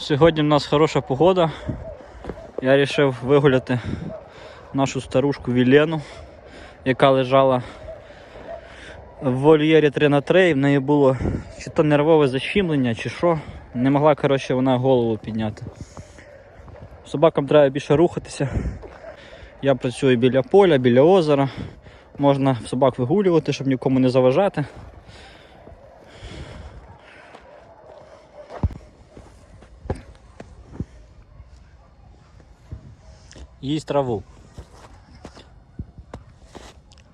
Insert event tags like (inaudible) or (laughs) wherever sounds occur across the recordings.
Сьогодні в нас хороша погода. Я вирішив вигуляти нашу старушку Вілену, яка лежала в вольєрі 3 на 3 і в неї було чи то нервове защемлення, чи що. Не могла коротше, вона голову підняти. Собакам треба більше рухатися. Я працюю біля поля, біля озера. Можна собак вигулювати, щоб нікому не заважати. Їсть траву.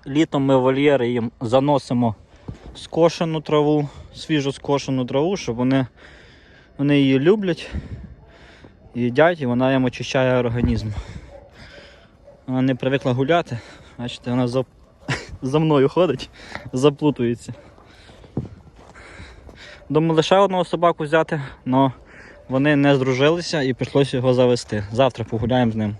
Літом ми в вольєри їм заносимо скошену траву, свіжо скошену траву, щоб вони, вони її люблять, їдять і вона їм очищає організм. Вона не привикла гуляти, бачите, вона за, (laughs) за мною ходить, заплутується. Думаю, лише одного собаку взяти, але вони не здружилися і прийшлося його завести. Завтра погуляємо з ним.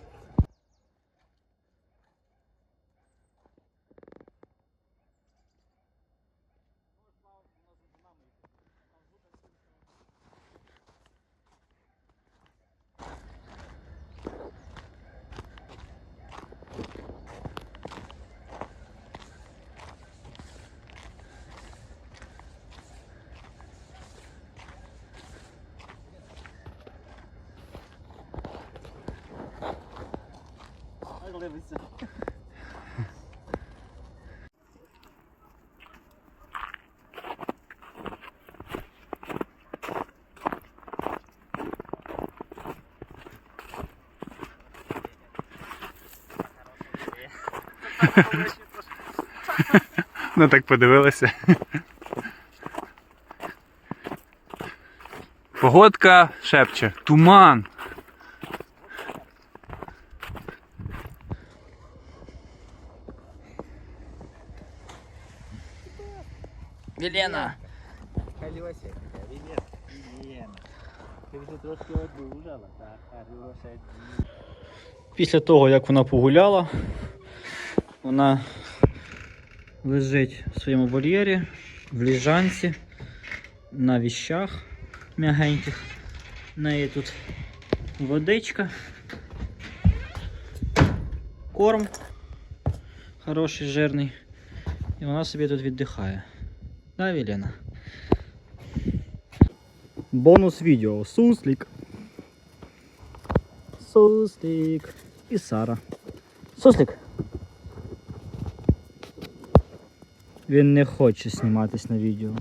Ну так подивилися. Погодка шепче. Туман. Вілена! Кальосик, привіт. Привіт. Ти вже трошки одужала, так, хороша. Після того, як вона погуляла, вона лежить в своєму вольєрі, в ліжанці, на віщах м'ягеньких. В неї тут водичка, корм хороший, жирний. І вона собі тут віддихає. Да, Велена? Бонус відео. Суслик. Суслик. І Сара. Суслик. Він не хоче зніматись на відео.